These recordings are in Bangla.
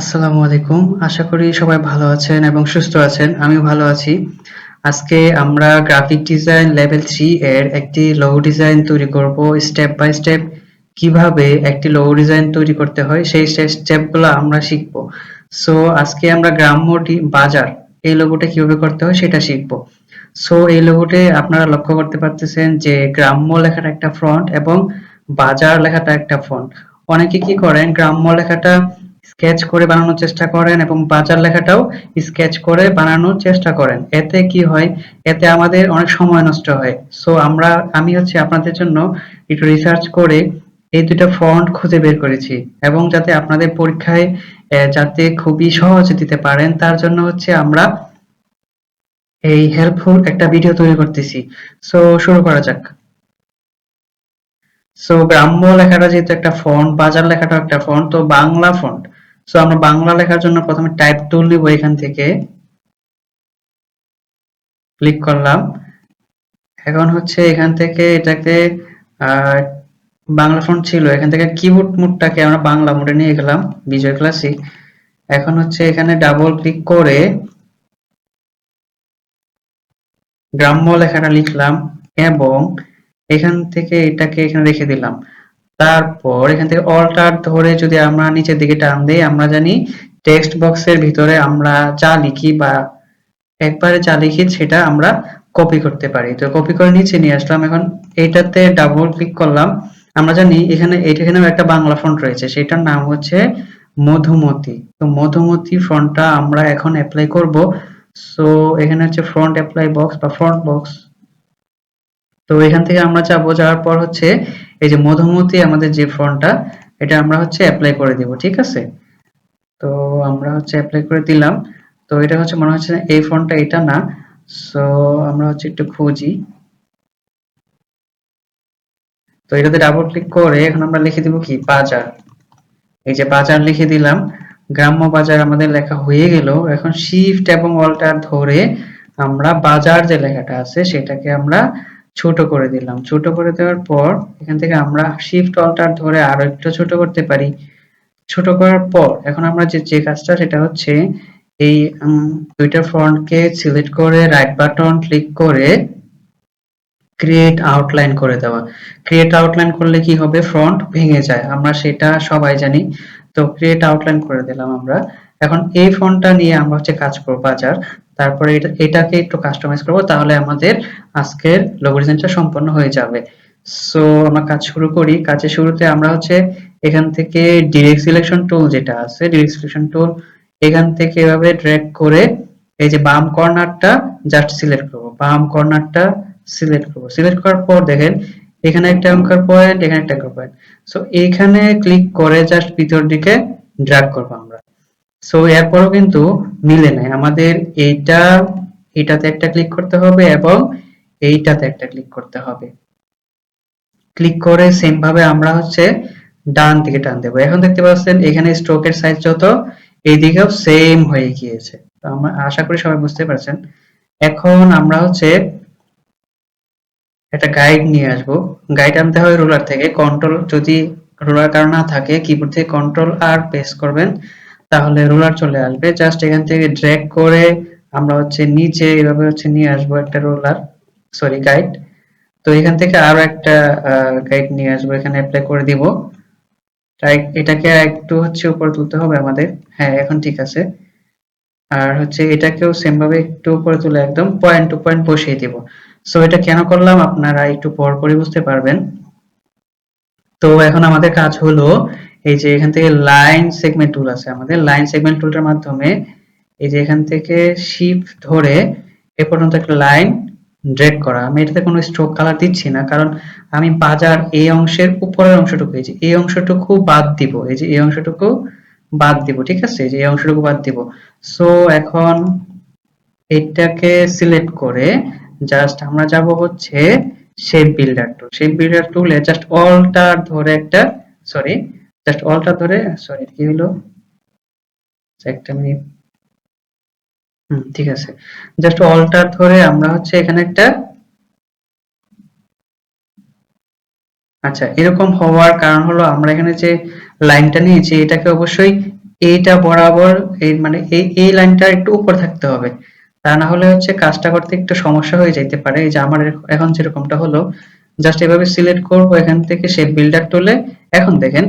আসসালামু আলাইকুম। আশা করি সবাই ভালো আছেন এবং সুস্থ আছেন। আমিও ভালো আছি। আজকে আমরা গ্রাফিক ডিজাইন লেভেল থ্রি এর একটি লোগো ডিজাইন তৈরি করব স্টেপ বাই স্টেপ কীভাবে একটি লোগো ডিজাইন তৈরি করতে হয় সেই স্টেপগুলো আমরা শিখব। সো আজকে আমরা গ্রাম্য বাজার, এই লোগোটা কীভাবে করতে হয় সেটা শিখব। সো এই লোগোতে আপনারা লক্ষ্য করতে পারতেছেন যে গ্রাম্য লেখাটা একটা ফ্রন্ট এবং বাজার লেখাটা একটা ফ্রন্ট অনেকে কি করেন, গ্রাম্য লেখাটা স্কেচ করে বানানোর চেষ্টা করেন এবং বাজার লেখাটাও স্কেচ করে বানানোর চেষ্টা করেন। এতে কি হয়? এতে আমাদের অনেক সময় নষ্ট হয়। সো আমরা, আমি হচ্ছে আপনাদের জন্য একটু রিসার্চ করে এই দুটো ফন্ট খুঁজে বের করেছি এবং যাতে আপনাদের পরীক্ষায় যাতে খুবই সহজে দিতে পারেন, তার জন্য হচ্ছে আমরা এই হেল্পফুল একটা ভিডিও তৈরি করতেছি। সো শুরু করা যাক। সো গ্রাম্য লেখাটা যেহেতু একটা ফন্ট বাজার লেখাটা একটা ফন্ট তো বাংলা ফন্ট সো আমরা বাংলা লেখার জন্য প্রথমে টাইপ টুল নিব এখান থেকে। ক্লিক করলাম। এখন হচ্ছে এখান থেকে এটাকে বাংলা ফন্ট ছিল। এখান থেকে কিবোর্ড মোডটাকে আমরা বাংলা মোডে নিয়ে গেলাম, বিজয় ক্লাসিক এখন হচ্ছে এখানে ডাবল ক্লিক করে গ্রাম্য লেখাটা লিখলাম এবং এখান থেকে এটাকে এখানে রেখে দিলাম। তারপর এখান থেকে অল্টার ধরে যদি আমরা নিচের দিকে টান দেই, আমরা জানি টেক্সট বক্সের ভিতরে আমরা যা লিখি বা একবারে যা লিখি সেটা আমরা কপি করতে পারি। তো কপি করে নিচে নিয়ে আসলাম। এখন এইটাতে ডাবল ক্লিক করলাম। আমরা জানি এখানে, এখানেও একটা বাংলা ফন্ট রয়েছে। সেটার নাম হচ্ছে মধুমতি। তো মধুমতি ফন্টটা আমরা এখন অ্যাপ্লাই করব। সো এখানে হচ্ছে ফ্রন্ট অ্যাপ্লাই বক্স বা ফ্রন্ট বক্স তো এখান থেকে আমরা যাব। যাওয়ার পর হচ্ছে এই যে মধুমতি আমাদের যে ফন্টটা এটা আমরা হচ্ছে অ্যাপ্লাই করে দিব, ঠিক আছে? তো আমরা হচ্ছে অ্যাপ্লাই করে দিলাম। তো এটা হচ্ছে মনে হচ্ছে এই ফন্টটা এটা না সো আমরা হচ্ছে একটু খুঁজি। তো এটাতে ডাবল ক্লিক করে এখন আমরা লিখে দিব কি? বাজার। এই যে বাজার লিখে দিলাম, গ্রাম্য বাজার আমাদের লেখা হয়ে গেল। এখন শিফট এবং অল্টার ধরে আমরা বাজার যে লেখাটা আছে, সেটাকে আমরা ছোট করে দিলাম। ছোট করে দেওয়ার পর এখান থেকে আমরা শিফট অল্টার ধরে আরও একটু ছোট করতে পারি। ছোট করার পর এখন আমরা যে যে কাজটা সেটা হচ্ছে এই দুইটা ফন্টকে সিলেক্ট করে রাইট বাটন ক্লিক করে ক্রিয়েট আউটলাইন করে দেওয়া। ক্রিয়েট আউটলাইন করলে কি হবে? ফ্রন্ট ভেঙে যায়। আমরা সেটা সবাই জানি। তো ক্রিয়েট আউটলাইন করে দিলাম আমরা। এখন এই ফোনটা নিয়ে আমরা হচ্ছে কাজ করব বাজার। তারপরে এটা, এটাকে একটু কাস্টমাইজ করব, তাহলে আমাদের আজকের লোগো ডিজাইনটা সম্পন্ন হয়ে যাবে। সো আমরা কাজ শুরু করি। কাজের শুরুতে আমরা হচ্ছে এখান থেকে ডিরেক্ট সিলেকশন টুল যেটা আছে ডিরেক্ট সিলেকশন টুল এখান থেকে এভাবে ড্র্যাগ করে এই যে বাম কর্নারটা জাস্ট সিলেক্ট করব। বাম কর্নারটা সিলেক্ট করব। সিলেক্ট করার পর দেখেন, এখানে একটা অঙ্কার পয়েন্ট এখানে একটা অঙ্কার পয়েন্ট সো এইখানে ক্লিক করে জাস্ট ভিতর দিকে ড্র্যাগ করব আমরা। সো এরপরও কিন্তু মিলে নাই। আমাদের এইটা, এটাতে একটা ক্লিক করতে হবে এবং এইটাতে একটা ক্লিক করতে হবে। ক্লিক করে সেম ভাবে আমরা হচ্ছে ডান দিকে টান দেবো। এখন দেখতে পাচ্ছেন, এখানে স্ট্রোকের সাইজ যত, এইদিকেও সেম হয়ে গিয়েছে। তো আমরা, আশা করি সবাই বুঝতে পারছেন। এখন আমরা হচ্ছে একটা গাইড নিয়ে আসব। গাইড আনতে হয় রোলার থেকে। কন্ট্রোল যদি রোলার কারও না থাকে কিবোর্ড থেকে কন্ট্রোল আর প্রেস করবেন। তাহলে রোলার চলে আসবে। জাস্ট এখান থেকে ড্র্যাগ করে আমরা হচ্ছে নিচে এভাবে হচ্ছে নিয়ে আসব একটা রোলার সরি গাইড তো এখান থেকে আরও একটা গাইড নিয়ে আসব, এখানে অ্যাপ্লাই করে দিব। এটাকে একটু হচ্ছে উপরে তুলতে হবে আমাদের। হ্যাঁ এখন ঠিক আছে। আর হচ্ছে এটাকেও সেম ভাবে একটু উপরে তুলে একদম পয়েন্ট টু পয়েন্ট বসিয়ে দিব। সো এটা কেন করলাম? আপনারা একটু পর পরে বুঝতে পারবেন। তো এখন আমাদের কাজ হলো এই যে এখান থেকে লাইন সেগমেন্ট টুল আছে। আমাদের লাইন সেগমেন্ট টুলটার মাধ্যমে এই যে এখান থেকে শিফট ধরে এ পর্যন্ত একটা লাইন ড্রেগ করা। আমি এটাতে কোনো স্ট্রোক কালার দিচ্ছি না, কারণ আমি বাজার এই অংশের উপরের অংশটুকু, এই যে এই অংশটুকু বাদ দিব, এই যে এই অংশটুকু বাদ দিব, ঠিক আছে? এই যে এই অংশটুকু বাদ দিব। সো এখন এটাকে সিলেক্ট করে জাস্ট আমরা যাব হচ্ছে shape builder tool shape builder টুলে জাস্ট অল্টার ধরে একটা সরি জাস্ট অল্টার ধরে সরি কি হলো? একটা মিনিট হুম, ঠিক আছে। জাস্ট অল্টার ধরে আমরা হচ্ছে এখানে একটা আচ্ছা এরকম হওয়ার কারণ হলো আমরা এখানে যে লাইনটা নিয়েছি, এটাকে অবশ্যই এইটা বরাবর, এই মানে এই লাইনটা একটু উপর থাকতে হবে। তা না হলে হচ্ছে কাজটা করতে একটু সমস্যা হয়ে যাইতে পারে। এই যে আমার এখন যেরকমটা হলো জাস্ট এভাবে সিলেক্ট করব এখান থেকে সেই বিল্ডার টুলে এখন দেখেন,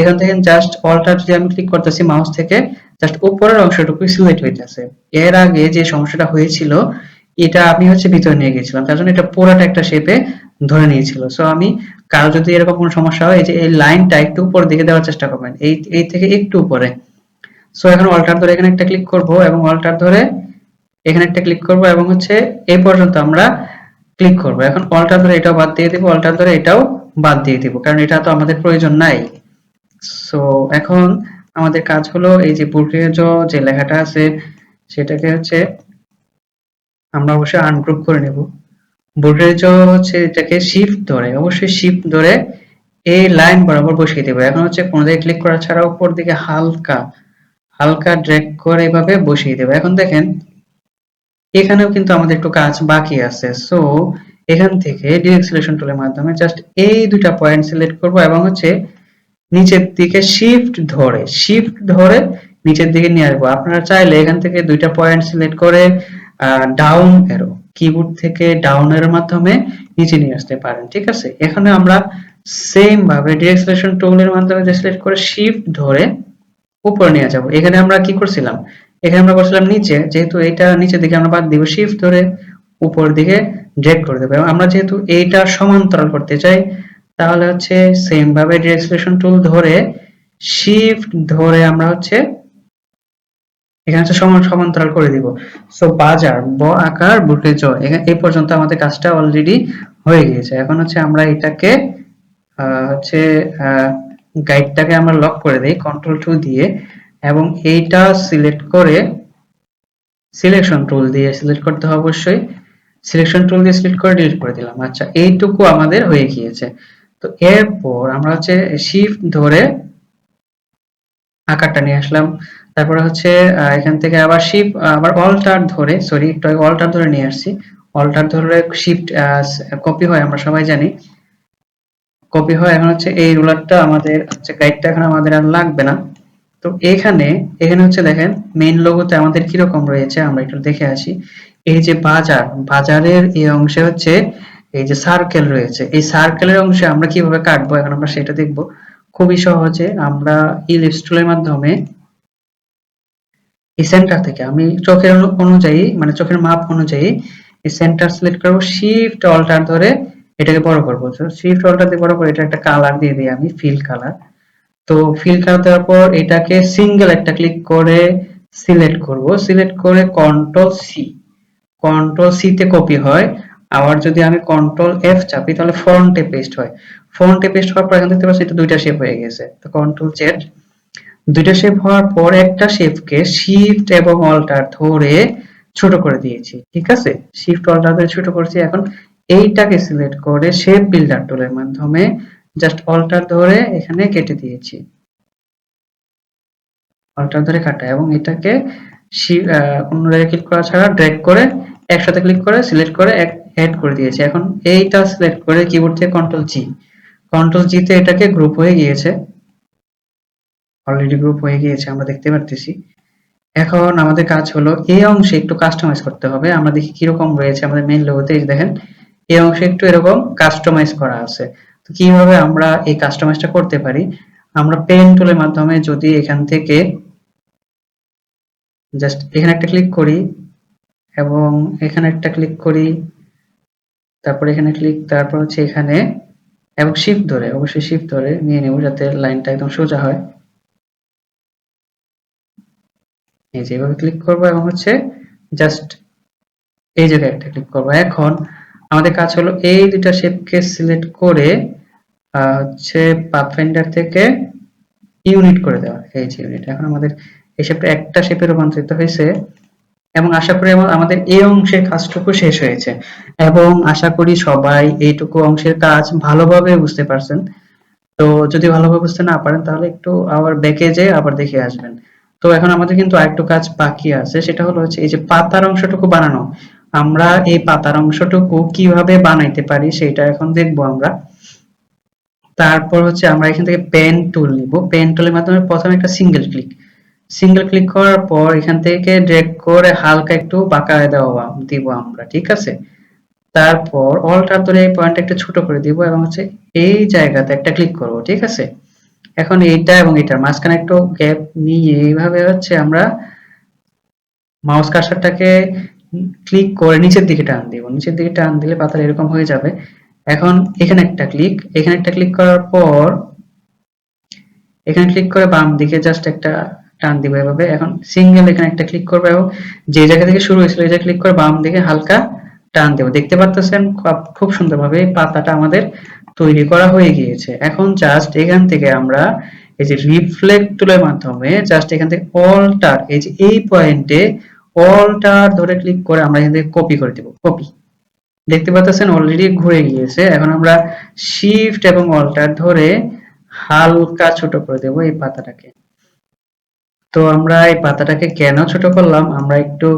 এখান থেকে জাস্ট অল্টার যদি আমি ক্লিক করতেছি মাউস থেকে জাস্ট উপরের অংশটুকু সিলেক্ট হইতেছে। এর আগে যে সমস্যাটা হয়েছিল, এটা আমি হচ্ছে ভিতরে নিয়ে গেছিলাম তার জন্য এটা পুরোটা একটা শেপে ধরে নিয়েছিল। সো আমি কারও যদি এরকম কোনো সমস্যা হয়, এই যে এই লাইনটা একটু উপর দিকে দেওয়ার চেষ্টা করবেন। এই এই থেকে একটু উপরে। সো এখন অল্টার ধরে এখানে একটা ক্লিক করব এবং অল্টার ধরে এখানে একটা ক্লিক করব এবং হচ্ছে এই পর্যন্ত আমরা ক্লিক করব। এখন অল্টার ধরে এটাও বাদ দিয়ে দিব অল্টার ধরে এটাও বাদ দিয়ে দিব, কারণ এটা তো আমাদের প্রয়োজন নাই। সো এখন আমাদের কাজ হলো এই যে বুর্গেজ যে লেখাটা আছে, সেটাকে হচ্ছে আমরা অবশ্যই আনগ্রুপ করে নেব। বুর্গেজ হচ্ছে এটাকে শিফট ধরে, অবশ্যই শিফট ধরে এই লাইন বরাবর বসিয়ে দেবো। এখন হচ্ছে কোনো জায়গায় ক্লিক করা ছাড়া উপর দিকে হালকা হালকা ড্র্যাগ করে এভাবে বসিয়ে দেবো। এখন দেখেন এখানেও কিন্তু আমাদের একটু কাজ বাকি আছে। সো এখান থেকে ডিরেক্ট সিলেকশন টুলের মাধ্যমে জাস্ট এই দুইটা পয়েন্ট সিলেক্ট করব এবং হচ্ছে নিচের দিকে শিফট ধরে শিফট ধরে নিচের দিকে নিয়ে আসব। আপনারা চাইলে এখান থেকে দুইটা পয়েন্ট সিলেক্ট করে ডাউন এরো কিবোর্ড থেকে ডাউন এর মাধ্যমে নিচে নিয়ে আসতে পারেন, ঠিক আছে? এখানে আমরা সেম ভাবে ডিরেক্ট সিলেকশন টুলের মাধ্যমে সিলেক্ট করে শিফট ধরে উপরে নিয়ে যাব। এখানে আমরা কি করছিলাম? এখানে আমরা করছিলাম নিচে, যেহেতু এইটা নিচের দিকে আমরা বাদ দিব শিফট ধরে উপর দিকে ড্র্যাগ করে দেবো। এবং আমরা যেহেতু এইটা সমান্তরাল করতে চাই, তাহলে হচ্ছে সেম ভাবে ডিরেক্ট টুল ধরে শিফট ধরে আমরা হচ্ছে এখানে হচ্ছে সমান সমান্তরাল করে দিব। সো বাজার, ব আকার, বুকে জ এই পর্যন্ত আমাদের কাজটা অলরেডি হয়ে গিয়েছে। এখন হচ্ছে আমরা এটাকে হচ্ছে গাইডটাকে আমরা লক করে দেই কন্ট্রোল টু দিয়ে। এবং এইটা সিলেক্ট করে সিলেকশন টুল দিয়ে সিলেক্ট করতে হবে অবশ্যই। সিলেকশন টুল দিয়ে সিলেক্ট করে ডিলিট করে দিলাম। আচ্ছা এইটুকু আমাদের হয়ে গিয়েছে। তো এরপর আমরা হচ্ছে শিফট ধরে আকারটা নিয়ে আসলাম। তারপরে হচ্ছে এখান থেকে আবার শিফট আবার অল্টার ধরে সরি একটু অল্টার ধরে নিয়ে আসছি। অল্টার ধরে শিফট কপি হয়, আমরা সবাই জানি। কপি হয়, এখন হচ্ছে এই রুলারটা আমাদের, হচ্ছে গাইডটা এখন আমাদের আর লাগবে না। তো এখানে এখানে হচ্ছে দেখেন মেইন লোগোতে আমাদের কীরকম রয়েছে, আমরা একটু দেখে আসি। এই যে বাজার, বাজারের এই অংশে হচ্ছে এই যে সার্কেল রয়েছে। এই সার্কেলের অংশে আমরা কীভাবে কাটবো? এখন আমরা সেটা দেখব। খুবই সহজে আমরা ইলিপস টুলের মাধ্যমে এই সেন্টার থেকে, আমি চোখের অনুযায়ী মানে চোখের মাপ অনুযায়ী এই সেন্টার সিলেক্ট করব শিফট অল্টার ধরে এটাকে বড় করব। শিফট অল্টার দিয়ে বড় করে এটা একটা কালার দিয়ে দিই আমি ফিল কালার তো ফিল দেওয়ার পর এটাকে সিঙ্গেল একটা ক্লিক করে সিলেক্ট করব। সিলেক্ট করে কন্ট্রোল সি কন্ট্রোল সি তে কপি হয়। আবার যদি আমি কন্ট্রোল এফ চাপি, তাহলে ফন্টে পেস্ট হয়। ফন্টে পেস্ট হওয়ার পর এখান দেখতে পাচ্ছি এটা দুইটা শেপ হয়ে গেছে। তো কন্ট্রোল জেড দুইটা শেপ হওয়ার পর একটা শেপকে শিফট এবং অল্টার ধরে ছোট করে দিয়েছি, ঠিক আছে? শিফট অল্টার ধরে ছোট করেছি। এখন এইটাকে সিলেক্ট করে শেপ বিল্ডার টুলের মাধ্যমে জাস্ট অল্টার ধরে এখানে কেটে দিয়েছি। অল্টার ধরে কাটা এবং এটাকে অন্য জায়গায় ক্লিক করা ছাড়া ড্র্যাগ করে একসাথে ক্লিক করে সিলেক্ট করে অ্যাড করে দিয়েছি। এখন এইটা সিলেক্ট করে কিবোর্ড থেকে কন্ট্রোল জি কন্ট্রোল জি তে এটাকে গ্রুপ হয়ে গিয়েছে। অলরেডি গ্রুপ হয়ে গিয়েছে, আমরা দেখতে পারতেছি। এখন আমাদের কাজ হলো এই অংশে একটু কাস্টমাইজ করতে হবে। আমরা দেখি কীরকম রয়েছে আমাদের মেইন লোগোতে দেখেন, এই অংশে একটু এরকম কাস্টমাইজ করা আছে। কীভাবে আমরা এই কাস্টমাইজটা করতে পারি, আমরা পেন টুলের মাধ্যমে যদি এখান থেকে জাস্ট এখানে একটা ক্লিক করি এবং এখানে একটা ক্লিক করি, তারপর এখানে ক্লিক তারপর হচ্ছে এখানে এবং শিফট ধরে, অবশ্যই শিফট ধরে নিয়ে নেব যাতে লাইনটা একদম সোজা হয়। এই যে এভাবে ক্লিক করব এবং হচ্ছে জাস্ট এই জায়গায় একটা ক্লিক করব। এখন আমাদের কাজ হলো এই দুটা শেপকে সিলেক্ট করে হচ্ছে পাথফাইন্ডার থেকে ইউনিট করে দেওয়া যে ইউনিট এখন আমাদের এই শেপটা একটা শেপে রূপান্তরিত হয়েছে এবং আশা করি আমাদের এই অংশের কাজটুকু শেষ হয়েছে এবং আশা করি সবাই এইটুকু অংশের কাজ ভালোভাবে বুঝতে পারছেন। তো যদি ভালোভাবে বুঝতে না পারেন, তাহলে একটু আবার ব্যাকে যেয়ে আবার দেখে আসবেন। তো এখন আমাদের কিন্তু আরেকটু কাজ বাকি আছে, সেটা হলো হচ্ছে এই যে পাতার অংশটুকু বানানো। আমরা এই পাতার অংশটুকু কীভাবে বানাইতে পারি, সেটা এখন দেখব আমরা। তারপর হচ্ছে আমরা এখান থেকে পেন টুল নিব। পেন টুলের মাধ্যমে প্রথমে একটা সিঙ্গেল ক্লিক সিঙ্গেল ক্লিক করার পর এখান থেকে ড্র্যাগ করে হালকা একটু বাঁকায় দেওয়া দিব আমরা, ঠিক আছে? তারপর অলটার ধরে এই পয়েন্ট একটু ছোট করে দিব এবং হচ্ছে এই জায়গাতে একটা ক্লিক করব, ঠিক আছে? এখন এইটা এবং এটার মাঝখানে একটু গ্যাপ নিয়ে এইভাবে হচ্ছে আমরা মাউস কার্সারটাকে ক্লিক করে নিচের দিকে টান দিব। নিচের দিকে টান দিলে পাতাটা এরকম হয়ে যাবে। এখন এখানে একটা ক্লিক এখানে একটা ক্লিক করার পর, এখানে ক্লিক করে বাম দিকে জাস্ট একটা টান দিব এভাবে। এখন সিঙ্গেল এখানে একটা ক্লিক করব এবং যে জায়গা থেকে শুরু হয়েছিল, এই জায়গায় ক্লিক করে বাম দিকে হালকা টান দেব। দেখতে পাচ্ছেন খুব সুন্দরভাবে পাতাটা আমাদের তৈরি করা হয়ে গিয়েছে। এখন জাস্ট এখান থেকে আমরা এই যে রিফ্লেক্ট টুলের মাধ্যমে জাস্ট এখান থেকে অল্টার এই যে এই পয়েন্টে অল্টার ধরে ক্লিক করে আমরা এখান থেকে কপি করে দেব। কপি দেখতে পাচ্ছেন অলরেডি ঘুরে গিয়েছে। এখন আমরা শিফট এবং অল্টার ধরে হালকা ছোট করে দেব এই পাতাটাকে। তো আমরা এই পাতাটাকে কেন ছোট করলাম? আমরা একটু,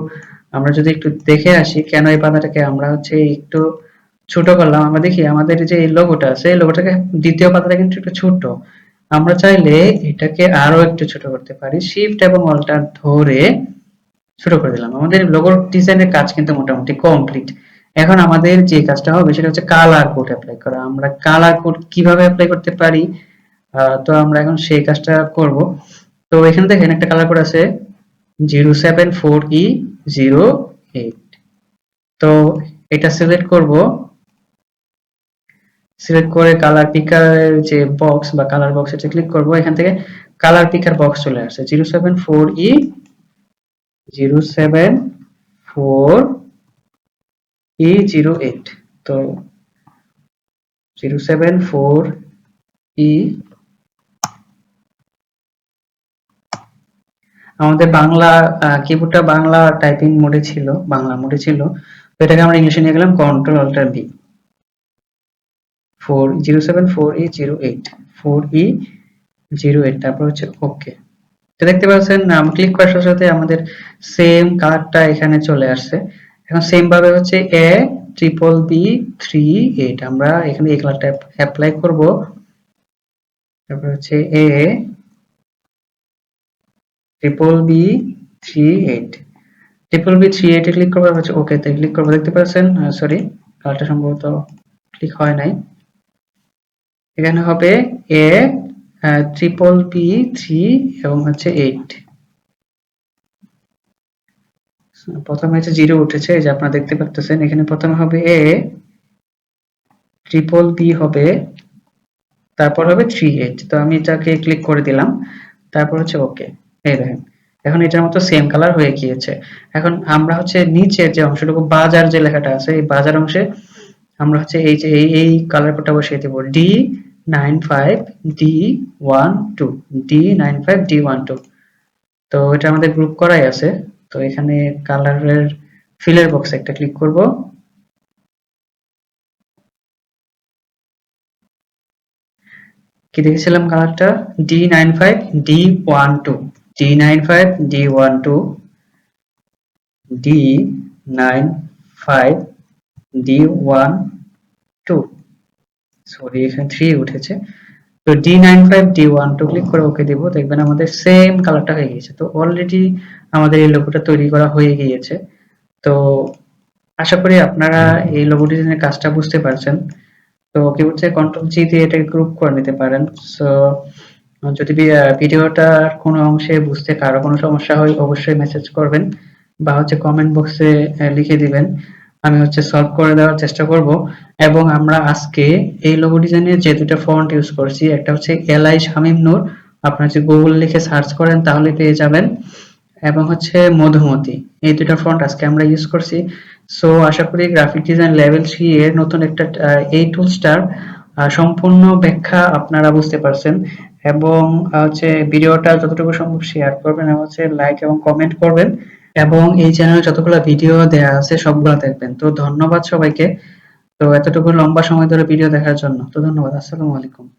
আমরা যদি একটু দেখে আসি, কেন এই পাতাটাকে আমরা হচ্ছে একটু ছোট করলাম? আমরা দেখি, আমাদের যে এই লোগোটা আছে, এই লোগোটাকে দ্বিতীয় পাতাটা কিন্তু একটু ছোট। আমরা চাইলে এটাকে আরও একটু ছোট করতে পারি। শিফট এবং অল্টার ধরে ছোট করে দিলাম। আমাদের লোগোর ডিজাইনের কাজ কিন্তু মোটামুটি কমপ্লিট এখন আমাদের যে কাজটা হবে সেটা হচ্ছে কালার কোড অ্যাপ্লাই করা। আমরা কালার কোড কীভাবে অ্যাপ্লাই করতে পারি? তো আমরা এখন সেই কাজটা করব। তো এখানে দেখেন একটা কালার কোড আছে zero seven four E zero eight তো এটা সিলেক্ট করব। সিলেক্ট করে কালার পিকারের যে বক্স বা কালার বক্স এটা ক্লিক করব। এখান থেকে কালার পিকার বক্স চলে আসছে। Zero seven four E zero seven four E zero eight তো জিরো সেভেন ফোর ই আমাদের বাংলা কিবোর্ডটা বাংলা টাইপিং মোডে ছিল, বাংলা মোডে ছিল। তো এটাকে আমরা ইংলিশে নিয়ে গেলাম control alter B four zero seven four E zero eight four E zero eight তারপর হচ্ছে ওকে তো দেখতে পাচ্ছেন নাম ক্লিক করার সাথে সাথে আমাদের সেম কালারটা এখানে চলে আসছে। এখন সেম ভাবে হচ্ছে A triple B three eight আমরা এখানে এই কালারটা অ্যাপ্লাই করব। তারপর হচ্ছে A triple B three eight triple B three এইটে ক্লিক করব হচ্ছে ওকে তে ক্লিক করব, দেখতে পাচ্ছেন? সরি কালারটা সম্ভবত ক্লিক হয় নাই। এখানে হবে এ ট্রিপল বি থ্রি এবং হচ্ছে এইট প্রথমে হচ্ছে জিরো উঠেছে যে আপনারা দেখতে পাচ্ছেন এখানে প্রথমে হবে এ ট্রিপল বি হবে, তারপর হবে থ্রি এইট তো আমি এটাকে ক্লিক করে দিলাম, তারপর হচ্ছে ওকে এই দেখেন, এখন এটার মতো সেম কালার হয়ে গিয়েছে, এখন আমরা হচ্ছে নিচের যে অংশটুকু, বাজার যে লেখাটা আছে, এই বাজার অংশে আমরা হচ্ছে এই যে, এই এই কালার কোডটা বসিয়ে দেব D nine five D one two D nine five D one two তো এটা আমাদের গ্রুপ করাই আছে তো এখানে কালারের ফিলের বক্সে একটা ক্লিক করব। কি দেখেছিলাম কালারটা? D nine five D one two D nine five D one two D nine five D one two sorry এখানে থ্রি উঠেছে। তো D nine five D one two click করে ওকে দিব, দেখবেন আমাদের সেম কালারটা হয়ে গিয়েছে। তো অলরেডি আমাদের এই লোগোটা তৈরি করা হয়ে গিয়েছে। তো আশা করি আপনারা এই লোগো ডিজাইনের কাজটা বুঝতে পারছেন। তো কিবোর্ড কন্ট্রোল জি দিয়ে এটাকে গ্রুপ করে নিতে পারেন। সো যদি ভিডিওটার কোনো অংশে বুঝতে কারও কোনো সমস্যা হয়, অবশ্যই মেসেজ করবেন বা হচ্ছে কমেন্ট বক্সে লিখে দিবেন। আমি হচ্ছে সলভ করে দেওয়ার চেষ্টা করব এবং আমরা আজকে এই লোগো ডিজাইনের যে দুটো ফন্ট ইউজ করছি, একটা হচ্ছে এলআই শামিম নূর আপনারা যদি গুগল লিখে সার্চ করেন তাহলে পেয়ে যাবেন, এবং হচ্ছে মধুমতি, এই দুটো ফন্ট আজকে আমরা ইউজ করছি। সো আশা করি গ্রাফিক ডিজাইন লেভেল থ্রি এর নতুন একটা এই টুলসটার সম্পূর্ণ ব্যাখ্যা আপনারা বুঝতে পারছেন। এবং হচ্ছে ভিডিওটা যতটুকু সম্ভব শেয়ার করবেন, এবং হচ্ছে লাইক এবং কমেন্ট করবেন। এবং এই চ্যানেলে যতগুলো ভিডিও দেয়া আছে, সবগুলো দেখবেন। তো ধন্যবাদ সবাইকে। তো এতটুকু লম্বা সময় ধরে ভিডিও দেখার জন্য। তো ধন্যবাদ। আসসালামু আলাইকুম।